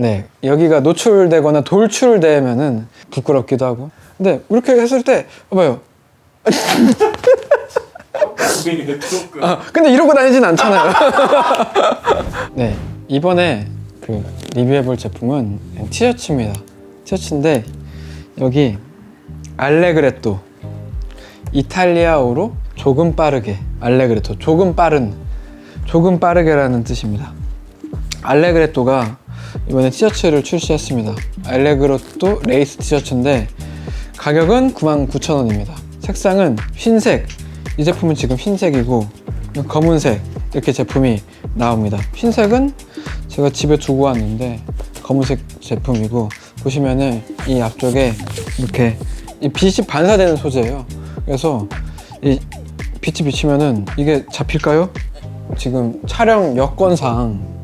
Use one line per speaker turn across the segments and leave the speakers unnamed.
네 여기가 노출되거나 돌출되면은 부끄럽기도 하고 근데 이렇게 했을 때 봐봐요
조금
아, 근데 이러고 다니진 않잖아요. 네, 이번에 그 리뷰해볼 제품은 티셔츠입니다. 티셔츠인데 여기 알레그레토 이탈리아어로 조금 빠르게 알레그레토 조금 빠른 조금 빠르게라는 뜻입니다. 알레그레토가 이번에 티셔츠를 출시했습니다. 알레그레토 레이스 티셔츠인데 가격은 99,000원입니다. 색상은 흰색. 이 제품은 지금 흰색이고 검은색 이렇게 제품이 나옵니다. 흰색은 제가 집에 두고 왔는데 검은색 제품이고 보시면은 이 앞쪽에 이렇게 이 빛이 반사되는 소재예요. 그래서 이 빛이 비치면은 이게 잡힐까요? 지금 촬영 여건상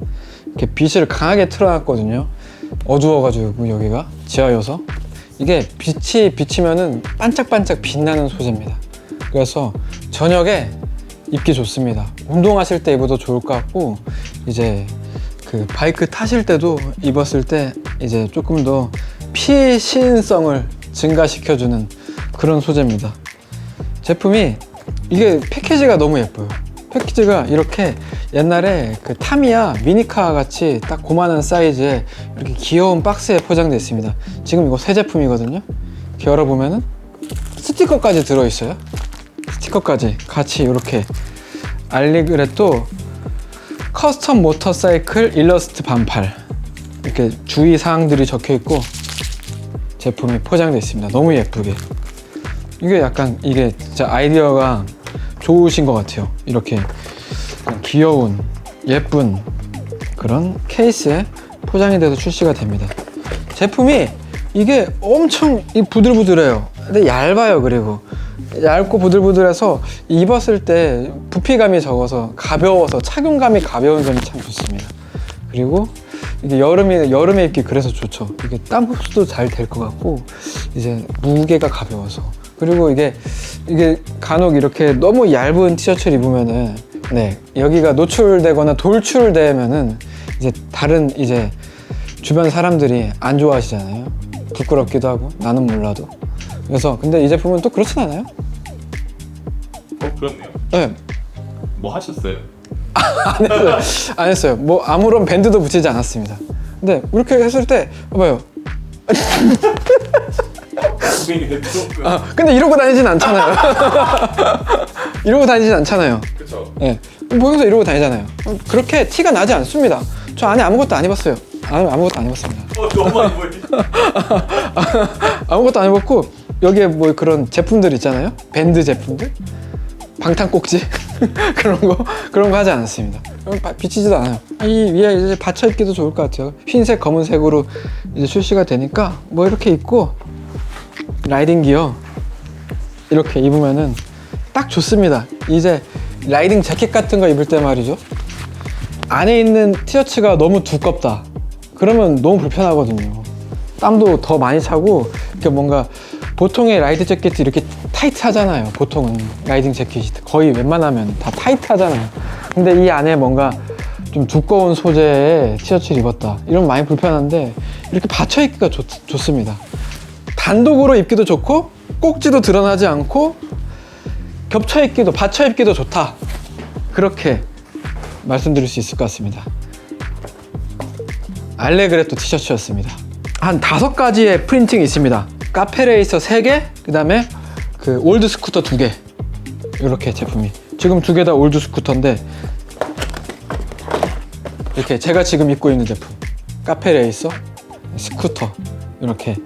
이렇게 빛을 강하게 틀어놨거든요. 어두워가지고 여기가 지하여서 이게 빛이 비치면은 반짝반짝 빛나는 소재입니다. 그래서 저녁에 입기 좋습니다. 운동하실 때 입어도 좋을 것 같고 이제 그 바이크 타실 때도 입었을 때 이제 조금 더 피신성을 증가시켜주는 그런 소재입니다. 제품이 이게 패키지가 너무 예뻐요. 패키지가 이렇게 옛날에 그 타미야 미니카 같이 딱 고만한 사이즈에 이렇게 귀여운 박스에 포장되어 있습니다. 지금 이거 새 제품이거든요. 이렇게 열어보면은 스티커까지 들어있어요. 스티커까지 같이 이렇게 알리그레토 커스텀 모터사이클 일러스트 반팔 이렇게 주의 사항들이 적혀 있고 제품이 포장되어 있습니다. 너무 예쁘게. 이게 약간 이게 진짜 아이디어가 좋으신 것 같아요. 이렇게 귀여운 예쁜 그런 케이스에 포장이 돼서 출시가 됩니다. 제품이 이게 엄청 이 부들부들해요. 근데 얇아요. 그리고 얇고 부들부들해서 입었을 때 부피감이 적어서 가벼워서 착용감이 가벼운 점이 참 좋습니다. 그리고 이게 여름에 여름에 입기 그래서 좋죠. 이게 땀 흡수도 잘 될 것 같고 이제 무게가 가벼워서 그리고 이게 이게 간혹 이렇게 너무 얇은 티셔츠를 입으면은 네 여기가 노출되거나 돌출되면은 이제 다른 이제 주변 사람들이 안 좋아하시잖아요. 부끄럽기도 하고 나는 몰라도 그래서 근데 이 제품은 또 그렇진 않아요.
어 그렇네요
네,
뭐 하셨어요?
안 했어요. 안 했어요. 뭐 아무런 밴드도 붙이지 않았습니다. 근데 이렇게 했을 때 봐봐요. 아, 근데 이러고 다니진 않잖아요. 이러고 다니진 않잖아요.
그쵸
예. 보면서 이러고 다니잖아요. 어, 그렇게 티가 나지 않습니다. 저 안에 아무것도 안 입었어요. 안, 아무것도 안 입었습니다.
어 너무 보이
아무것도 안 입었고, 여기에 뭐 그런 제품들 있잖아요. 밴드 제품들. 방탄 꼭지. 그런 거, 그런 거 하지 않았습니다. 비치지도 않아요. 이 위에 이제 받쳐 입기도 좋을 것 같아요. 흰색, 검은색으로 이제 출시가 되니까 뭐 이렇게 입고, 라이딩 기어 이렇게 입으면은 딱 좋습니다. 이제 라이딩 재킷 같은 거 입을 때 말이죠. 안에 있는 티셔츠가 너무 두껍다. 그러면 너무 불편하거든요. 땀도 더 많이 차고 이렇게 뭔가 보통의 라이드 재킷이 이렇게 타이트하잖아요. 보통은 라이딩 재킷이 거의 웬만하면 다 타이트하잖아요. 근데 이 안에 뭔가 좀 두꺼운 소재의 티셔츠를 입었다. 이러면 많이 불편한데 이렇게 받쳐 입기가 좋, 좋습니다. 단독으로 입기도 좋고 꼭지도 드러나지 않고 겹쳐 입기도 받쳐 입기도 좋다. 그렇게 말씀드릴 수 있을 것 같습니다. 알레그레토 티셔츠였습니다. 한 다섯 가지의 프린팅이 있습니다. 카페레이서 3개, 그 다음에 그 올드 스쿠터 2개. 이렇게 제품이. 지금 두 개 다 올드 스쿠터인데, 이렇게 제가 지금 입고 있는 제품. 카페레이서, 스쿠터. 이렇게.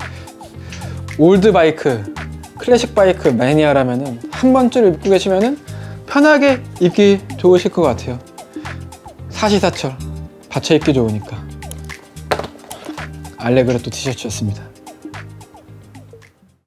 올드 바이크, 클래식 바이크 매니아라면은 한 번쯤 입고 계시면은 편하게 입기 좋으실 것 같아요. 사시사철 받쳐 입기 좋으니까. 알레그레토 티셔츠였습니다.